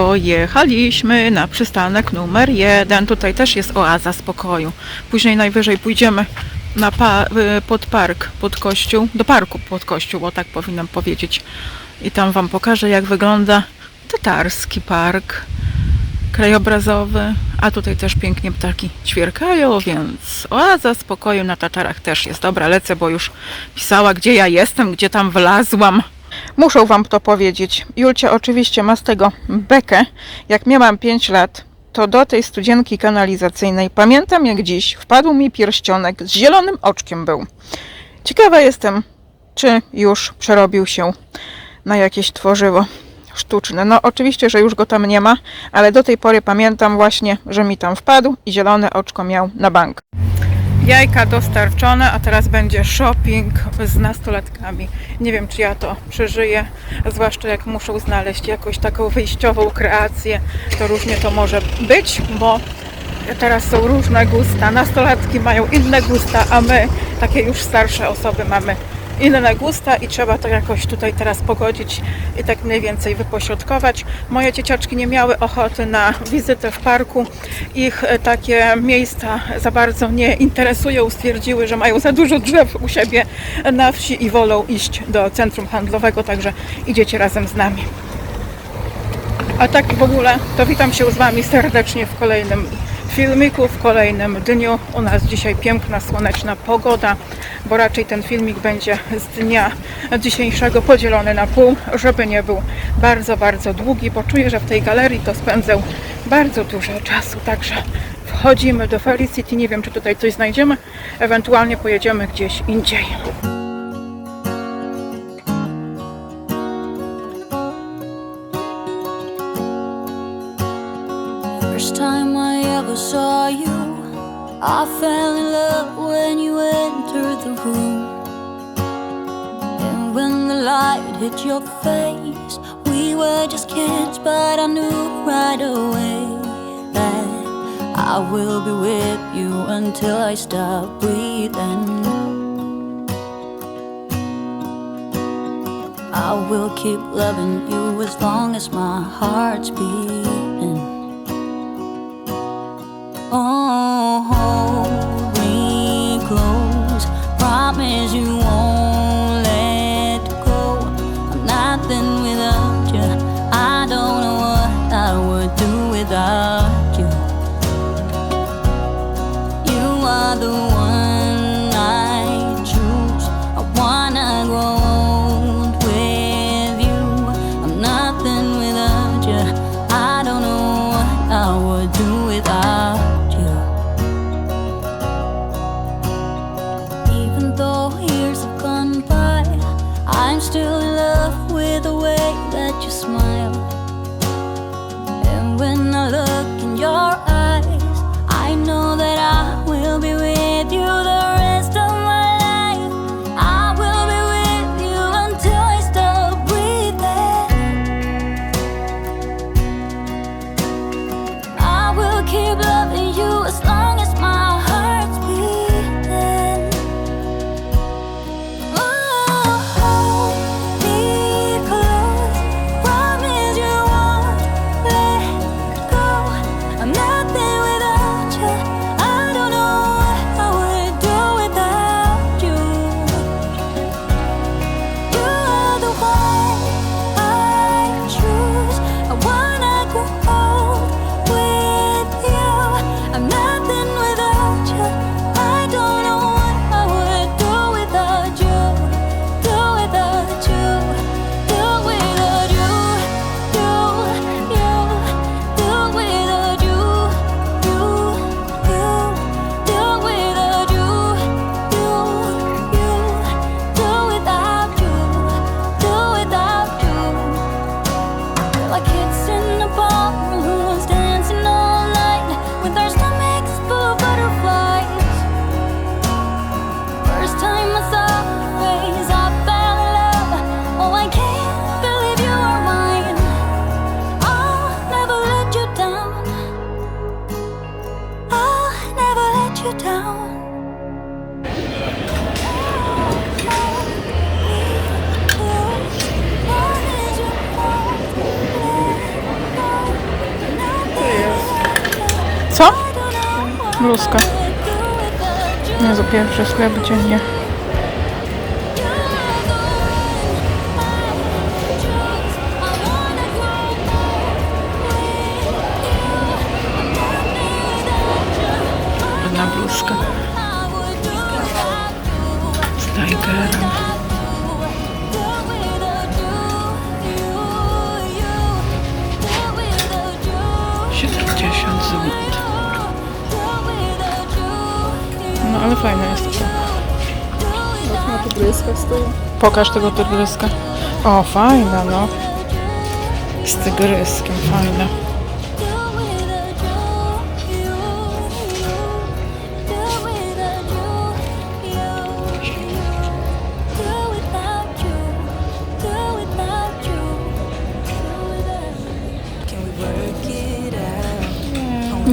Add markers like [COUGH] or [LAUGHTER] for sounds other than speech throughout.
Dojechaliśmy na przystanek numer jeden. Tutaj też jest oaza spokoju. Później najwyżej pójdziemy na pa- y, pod park, pod kościół, do parku pod kościół, o tak powinnam powiedzieć. I tam Wam pokażę, jak wygląda tatarski park krajobrazowy. A tutaj też pięknie ptaki ćwierkają, więc oaza spokoju na Tatarach też jest. Dobra, lecę, bo już pisała, gdzie ja jestem, gdzie tam wlazłam. Muszę Wam to powiedzieć. Julcia oczywiście ma z tego bekę. Jak miałam 5 lat, to do tej studzienki kanalizacyjnej, pamiętam jak dziś, wpadł mi pierścionek z zielonym oczkiem był. Ciekawa jestem, czy już przerobił się na jakieś tworzywo sztuczne. No oczywiście, że już go tam nie ma, ale do tej pory pamiętam właśnie, że mi tam wpadł i zielone oczko miał na bank. Jajka dostarczone, a teraz będzie shopping z nastolatkami. Nie wiem, czy ja to przeżyję, zwłaszcza jak muszą znaleźć jakąś taką wyjściową kreację, to różnie to może być, bo teraz są różne gusta. Nastolatki mają inne gusta, a my, takie już starsze osoby, mamy inne gusta i trzeba to jakoś tutaj teraz pogodzić i tak mniej więcej wypośrodkować. Moje dzieciaczki nie miały ochoty na wizytę w parku. Ich e, takie miejsca za bardzo nie interesują. Stwierdziły, że mają za dużo drzew u siebie na wsi i wolą iść do centrum handlowego, także idziecie razem z nami. A tak w ogóle to witam się z Wami serdecznie w kolejnym filmiku, w kolejnym dniu. U nas dzisiaj piękna, słoneczna pogoda, bo raczej ten filmik będzie z dnia dzisiejszego podzielony na pół, żeby nie był bardzo, bardzo długi, bo czuję, że w tej galerii to spędzę bardzo dużo czasu, także wchodzimy do Felicity, nie wiem czy tutaj coś znajdziemy, ewentualnie pojedziemy gdzieś indziej. First time I ever saw you, I fell in love when you entered the room. And when the light hit your face, we were just kids, but I knew right away that I will be with you until I stop breathing. I will keep loving you as long as my heart's beating. Do without you. You are the Bluzka. Jezu, pierwszy sklep dziennie. Pokaż tego tygryska. O, fajna, no. Z tygryskiem, fajna.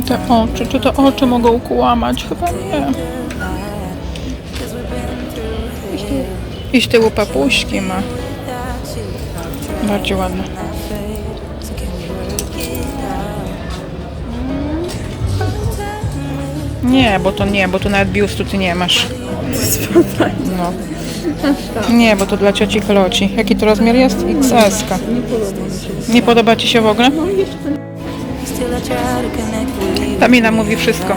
Te oczy, czy te oczy mogą kłamać? Chyba nie. Z tyłu papuśki ma. Bardziej ładne. Nie, bo to nie, bo tu nawet biustu ty nie masz. No. Nie, bo to dla cioci Kloci. Jaki to rozmiar jest? XS. -ka. Nie podoba ci się w ogóle? Tamina mówi wszystko.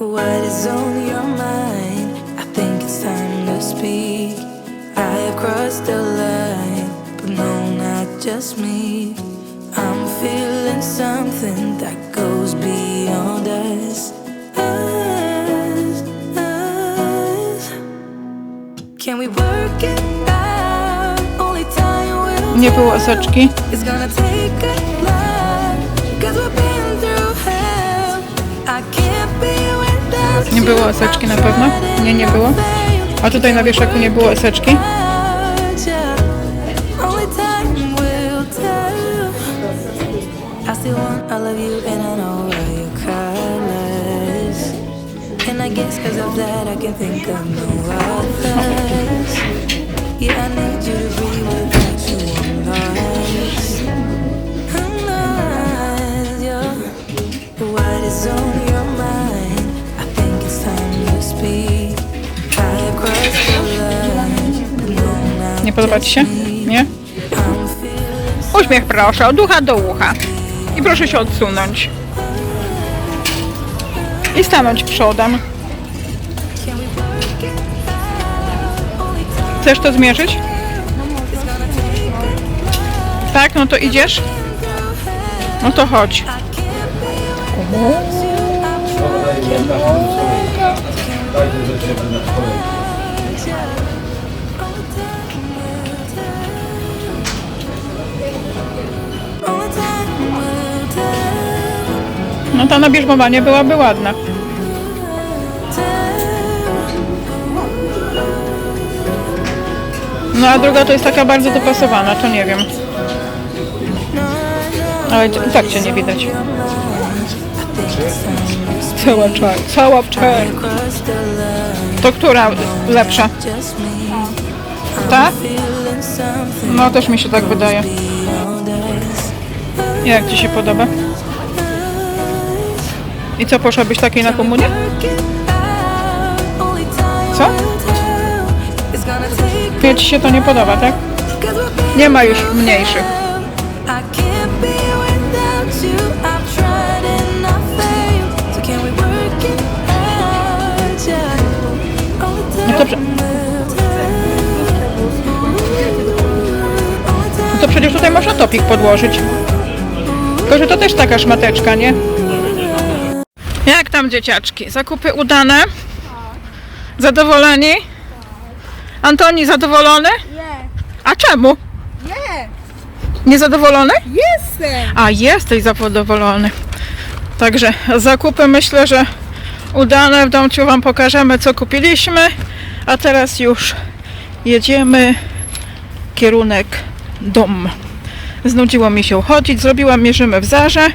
Eyes, your eyes. What is on your mind? I think it's time to speak. I have crossed the line, but no, not just me. I'm feeling something that goes beyond us. Us, us. Can we work it out? Only time will Nie było it's gonna take a lot, cause we've było eseczki na pewno? Nie, nie było. A tutaj na wieszaku nie było eseczki? I podoba ci się? Nie? Uśmiech proszę, od ucha do ucha. I proszę się odsunąć. I stanąć przodem. Chcesz to zmierzyć? Tak, no to idziesz? No to chodź. No ta na bierzmowanie byłaby ładna. No a druga to jest taka bardzo dopasowana, to nie wiem. Ale i tak cię nie widać. Cała czar, cała czar. To która lepsza? Ta? No też mi się tak wydaje. Jak ci się podoba? I co, poszłabyś takiej na komunię? Co? Ja ci się to nie podoba, tak? Nie ma już mniejszych. No no to przecież tutaj można topik podłożyć. Tylko, że to też taka szmateczka, nie? Tam dzieciaczki? Zakupy udane? Zadowoleni? Antoni zadowolony? Nie, A czemu? nie, Niezadowolony? jestem. A jesteś zadowolony. Także zakupy myślę, że udane. W domciu Wam pokażemy co kupiliśmy. A teraz już jedziemy kierunek dom. Znudziło mi się chodzić, zrobiłam mierzymy w Zarze,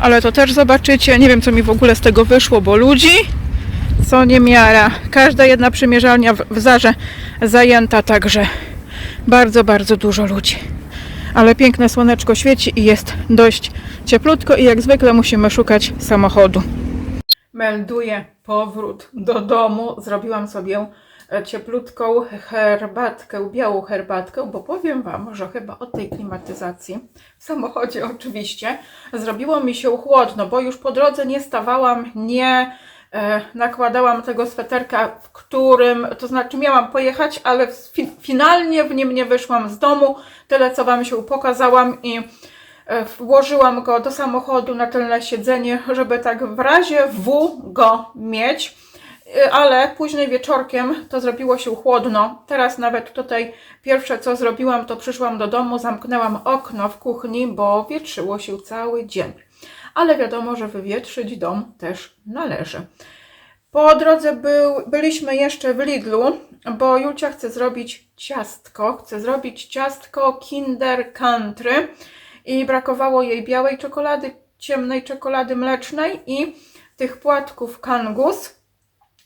ale to też zobaczycie. Nie wiem co mi w ogóle z tego wyszło, bo ludzi co niemiara. Każda jedna przymierzalnia w, w Zarze zajęta, także bardzo, bardzo dużo ludzi. ale piękne słoneczko świeci i jest dość cieplutko i jak zwykle musimy szukać samochodu. Melduję powrót do domu. Zrobiłam sobie cieplutką herbatkę, białą herbatkę, bo powiem Wam, że chyba od tej klimatyzacji, w samochodzie oczywiście, zrobiło mi się chłodno, bo już po drodze nie stawałam, nie e, nakładałam tego sweterka, w którym, to znaczy miałam pojechać, ale fi, finalnie w nim nie wyszłam z domu. Tyle, co Wam się pokazałam i e, włożyłam go do samochodu na tylne siedzenie, żeby tak w razie W go mieć. E, Ale później wieczorkiem to zrobiło się chłodno. Teraz nawet tutaj pierwsze co zrobiłam, to przyszłam do domu, zamknęłam okno w kuchni, bo wietrzyło się cały dzień. Ale wiadomo, że wywietrzyć dom też należy. Po drodze był, byliśmy jeszcze w Lidlu, bo Julcia chce zrobić ciastko. Chce zrobić ciastko Kinder Country i brakowało jej białej czekolady, ciemnej czekolady mlecznej i tych płatków Kangus.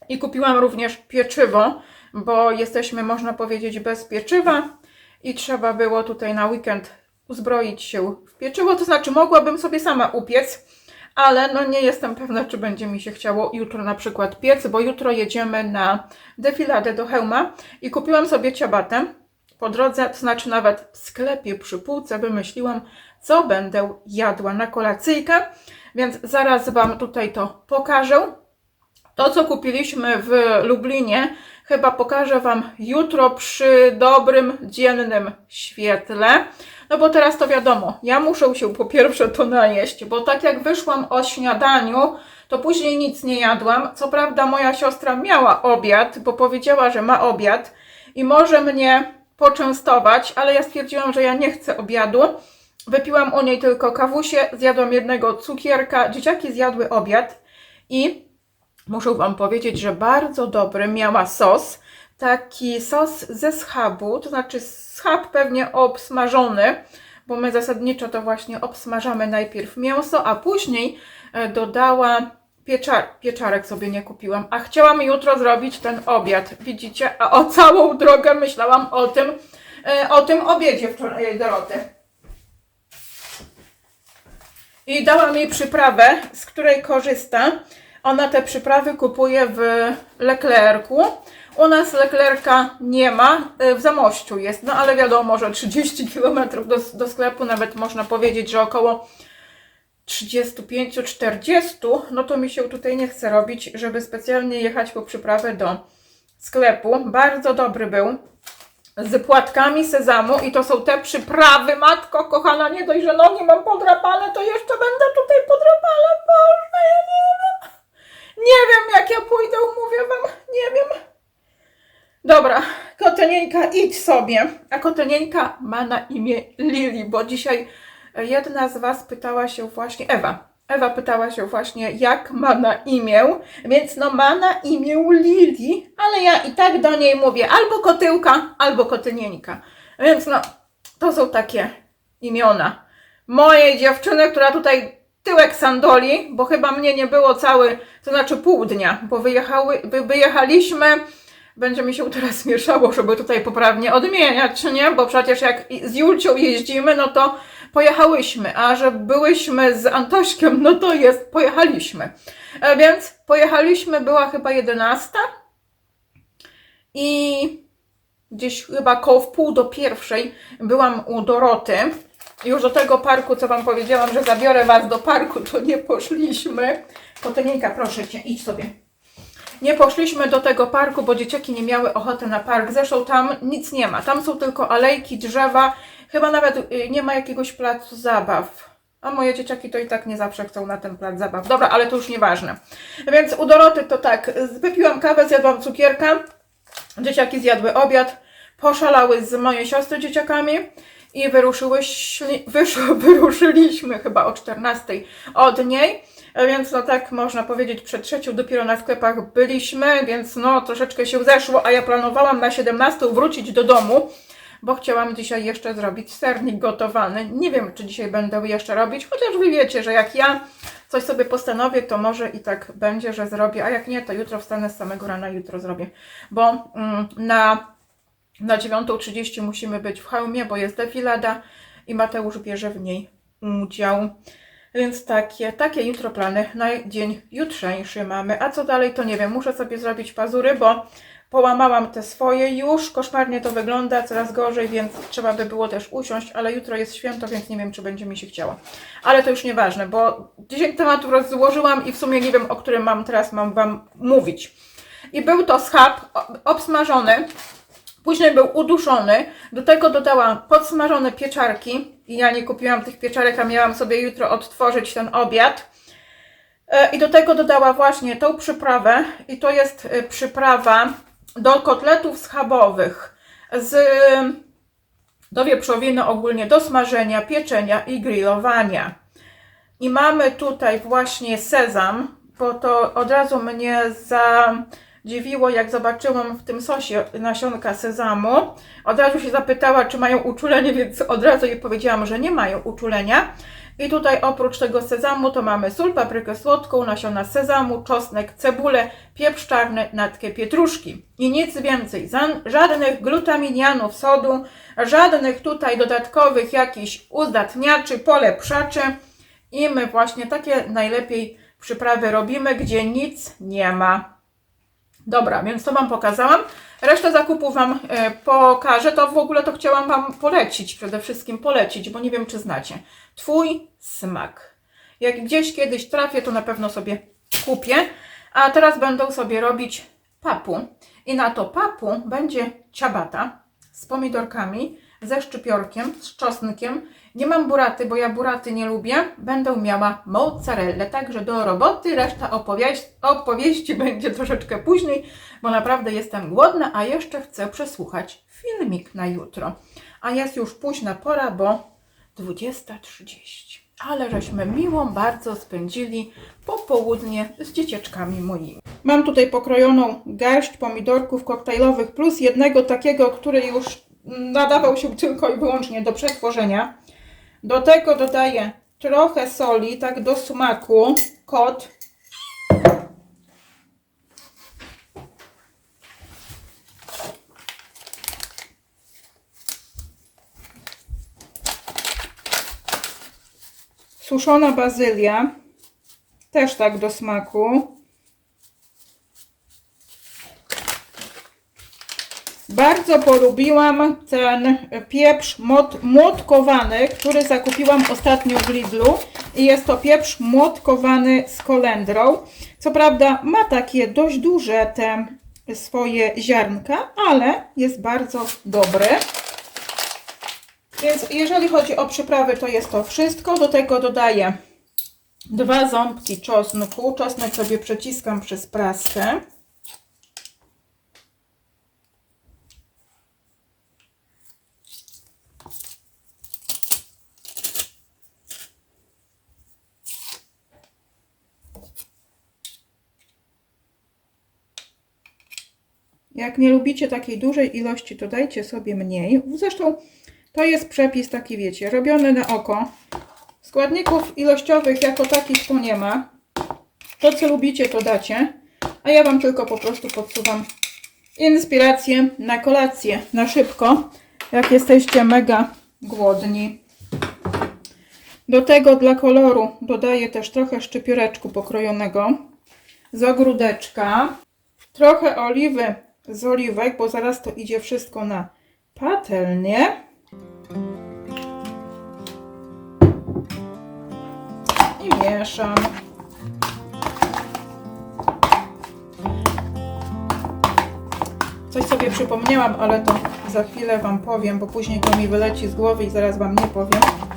I kupiłam również pieczywo, bo jesteśmy, można powiedzieć, bez pieczywa i trzeba było tutaj na weekend uzbroić się w pieczywo. To znaczy, mogłabym sobie sama upiec, ale no nie jestem pewna, czy będzie mi się chciało jutro na przykład piec, bo jutro jedziemy na defiladę do Hełma i kupiłam sobie ciabatę. Po drodze, to znaczy nawet w sklepie przy półce wymyśliłam, co będę jadła na kolacyjkę, więc zaraz Wam tutaj to pokażę. To, co kupiliśmy w Lublinie, chyba pokażę Wam jutro przy dobrym, dziennym świetle. No bo teraz to wiadomo, ja muszę się po pierwsze to najeść, bo tak jak wyszłam o śniadaniu, to później nic nie jadłam. Co prawda moja siostra miała obiad, bo powiedziała, że ma obiad i może mnie poczęstować, ale ja stwierdziłam, że ja nie chcę obiadu. Wypiłam u niej tylko kawusie, zjadłam jednego cukierka, dzieciaki zjadły obiad i Muszę Wam powiedzieć, że bardzo dobry miała sos. Taki sos ze schabu, to znaczy schab pewnie obsmażony, bo my zasadniczo to właśnie obsmażamy najpierw mięso, a później e, dodała pieczar, pieczarek sobie nie kupiłam, a chciałam jutro zrobić ten obiad, widzicie? A o całą drogę myślałam o tym, e, o tym obiedzie wczoraj Doroty. I dała mi przyprawę, z której korzysta. Ona te przyprawy kupuje w Leclercu. U nas Leclerca nie ma, y, w Zamościu jest, no ale wiadomo, że 30 km do, do sklepu, nawet można powiedzieć, że około 35-40, no to mi się tutaj nie chce robić, żeby specjalnie jechać po przyprawę do sklepu. Bardzo dobry był. Z płatkami sezamu i to są te przyprawy, matko kochana, nie dość, że nogi mam podrapane, to jeszcze będę tutaj podrapane, Boże, ja nie wiem. Nie wiem, jak ja pójdę, mówię wam, nie wiem. Dobra, kotenieńka, idź sobie. A kotenieńka ma na imię Lili, bo dzisiaj jedna z Was pytała się właśnie, Ewa. Ewa pytała się właśnie, jak ma na imię, więc no ma na imię Lili, ale ja i tak do niej mówię albo kotyłka, albo kotynieńka. Więc no, to są takie imiona. Mojej dziewczyny, która tutaj tyłek sandoli, bo chyba mnie nie było cały, to znaczy pół dnia, bo wyjechały, wy, wyjechaliśmy, będzie mi się teraz mieszało, żeby tutaj poprawnie odmieniać, nie? Bo przecież jak z Julcią jeździmy, no to pojechałyśmy, a że byłyśmy z Antośkiem, no to jest, pojechaliśmy. E, więc pojechaliśmy, była chyba 11 i gdzieś chyba koło w pół do pierwszej byłam u Doroty. Już do tego parku, co Wam powiedziałam, że zabiorę Was do parku, to nie poszliśmy. Kotelinka, proszę Cię, idź sobie. Nie poszliśmy do tego parku, bo dzieciaki nie miały ochoty na park. Zresztą tam nic nie ma. Tam są tylko alejki, drzewa. Chyba nawet y, nie ma jakiegoś placu zabaw. A moje dzieciaki to i tak nie zawsze chcą na ten plac zabaw. Dobra, ale to już nieważne. Więc u Doroty to tak, wypiłam kawę, zjadłam cukierka. Dzieciaki zjadły obiad, poszalały z mojej siostry dzieciakami i wyruszyłyśli, wysz, [LAUGHS] wyruszyliśmy chyba o 14 od niej. Więc no tak można powiedzieć, przed trzecią dopiero na sklepach byliśmy, więc no troszeczkę się zeszło, a ja planowałam na 17 wrócić do domu, bo chciałam dzisiaj jeszcze zrobić sernik gotowany. Nie wiem, czy dzisiaj będę jeszcze robić, chociaż wy wiecie, że jak ja coś sobie postanowię, to może i tak będzie, że zrobię, a jak nie, to jutro wstanę z samego rana, jutro zrobię, bo mm, na na 9.30 musimy być w hełmie, bo jest defilada i Mateusz bierze w niej udział. Więc takie, takie jutro plany na dzień jutrzejszy mamy. A co dalej, to nie wiem. Muszę sobie zrobić pazury, bo połamałam te swoje już. Koszmarnie to wygląda, coraz gorzej, więc trzeba by było też usiąść, ale jutro jest święto, więc nie wiem, czy będzie mi się chciało. Ale to już nieważne, bo 10 tematów rozłożyłam i w sumie nie wiem, o którym mam teraz mam Wam mówić. I był to schab obsmażony, Później był uduszony. Do tego dodałam podsmażone pieczarki. I ja nie kupiłam tych pieczarek, a miałam sobie jutro odtworzyć ten obiad. E, I do tego dodała właśnie tą przyprawę. I to jest e, przyprawa do kotletów schabowych z do wieprzowiny ogólnie do smażenia, pieczenia i grillowania. I mamy tutaj właśnie sezam, bo to od razu mnie zadziwiło, jak zobaczyłam w tym sosie nasionka sezamu. Od razu się zapytała, czy mają uczulenie, więc od razu jej powiedziałam, że nie mają uczulenia. I tutaj oprócz tego sezamu to mamy sól, paprykę słodką, nasiona sezamu, czosnek, cebulę, pieprz czarny, natkę pietruszki. I nic więcej. Żadnych glutaminianów sodu, żadnych tutaj dodatkowych jakichś uzdatniaczy, polepszaczy. I my właśnie takie najlepiej przyprawy robimy, gdzie nic nie ma. Dobra, więc to Wam pokazałam. Resztę zakupów Wam e, pokażę. To w ogóle to chciałam Wam polecić, przede wszystkim polecić, bo nie wiem, czy znacie. Twój smak. Jak gdzieś kiedyś trafię, to na pewno sobie kupię. A teraz będą sobie robić papu. I na to papu będzie ciabata z pomidorkami, ze szczypiorkiem, z czosnkiem. Nie mam buraty, bo ja buraty nie lubię. Będę miała mozzarellę, także do roboty. Reszta opowieści, opowieści będzie troszeczkę później, bo naprawdę jestem głodna, a jeszcze chcę przesłuchać filmik na jutro. A jest już późna pora, bo 20.30. Ale żeśmy miło bardzo spędzili popołudnie z dzieciaczkami moimi. Mam tutaj pokrojoną garść pomidorków koktajlowych plus jednego takiego, który już nadawał się tylko i wyłącznie do przetworzenia. Do tego dodaję trochę soli, tak do smaku, kot. Suszona bazylia, też tak do smaku. Bardzo polubiłam ten pieprz młotkowany, który zakupiłam ostatnio w Lidlu. I jest to pieprz młotkowany z kolendrą. Co prawda ma takie dość duże te swoje ziarnka, ale jest bardzo dobry. Więc jeżeli chodzi o przyprawy, to jest to wszystko. Do tego dodaję dwa ząbki czosnku. Czosnek sobie przeciskam przez praskę. Jak nie lubicie takiej dużej ilości, to dajcie sobie mniej. Zresztą to jest przepis taki, wiecie, robiony na oko. Składników ilościowych jako takich tu nie ma. To, co lubicie, to dacie. A ja Wam tylko po prostu podsuwam inspirację na kolację, na szybko, jak jesteście mega głodni. Do tego dla koloru dodaję też trochę szczypioreczku pokrojonego z ogródeczka, trochę oliwy z oliwek, bo zaraz to idzie wszystko na patelnię. I mieszam. Coś sobie przypomniałam, ale to za chwilę Wam powiem, bo później to mi wyleci z głowy i zaraz Wam nie powiem.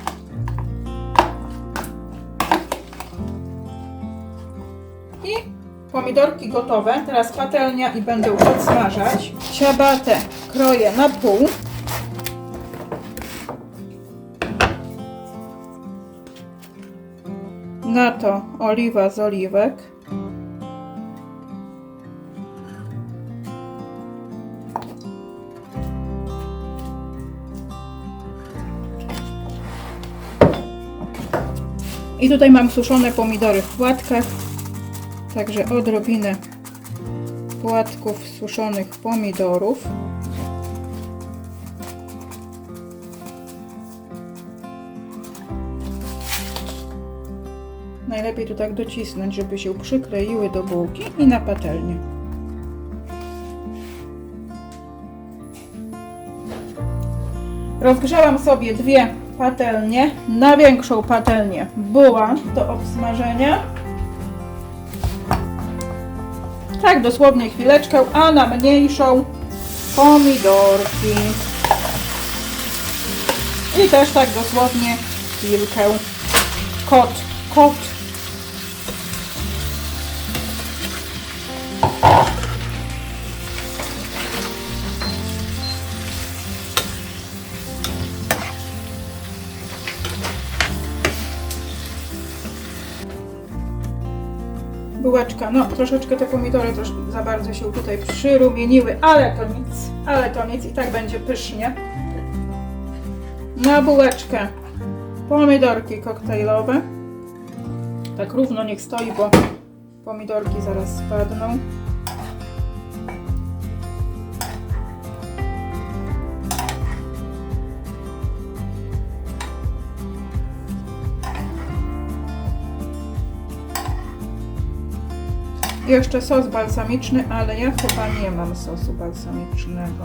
Pomidorki gotowe. Teraz patelnia i będę podsmażać. Ciabatę kroję na pół. Na to oliwa z oliwek. I tutaj mam suszone pomidory w płatkach także odrobinę płatków suszonych pomidorów. Najlepiej tu tak docisnąć, żeby się przykleiły do bułki i na patelnię. Rozgrzałam sobie dwie patelnie. Na większą patelnię była do obsmażenia. Tak, dosłownie chwileczkę, a na mniejszą pomidorki. I też tak dosłownie chwilkę. Kot, kot. Bułeczka, no troszeczkę te pomidory też za bardzo się tutaj przyrumieniły, ale to nic, ale to nic i tak będzie pysznie. Na bułeczkę pomidorki koktajlowe. Tak równo niech stoi, bo pomidorki zaraz spadną. Jeszcze sos balsamiczny, ale ja chyba nie mam sosu balsamicznego.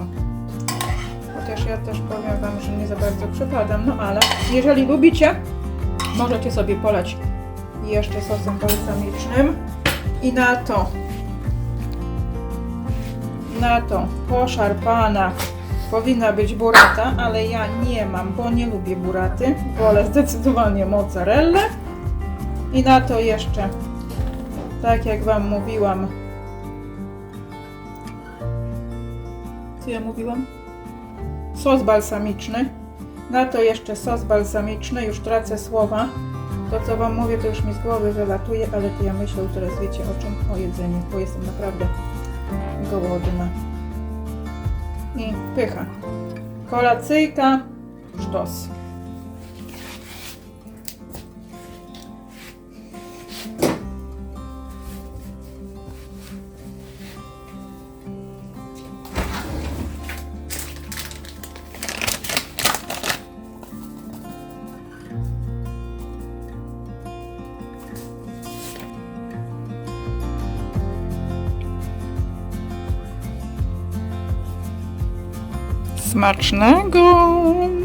Chociaż ja też powiem Wam, że nie za bardzo przepadam. No ale jeżeli lubicie, możecie sobie polać jeszcze sosem balsamicznym. I na to, na to poszarpana powinna być burata, ale ja nie mam, bo nie lubię buraty. Wolę zdecydowanie mozzarellę. I na to jeszcze tak jak Wam mówiłam. Co ja mówiłam? Sos balsamiczny. Na to jeszcze sos balsamiczny. Już tracę słowa. To co Wam mówię, to już mi z głowy wylatuje, ale to ja myślę teraz wiecie o czym? O jedzeniu, bo jestem naprawdę głodna. I pycha. Kolacyjka, sztos. Smacznego!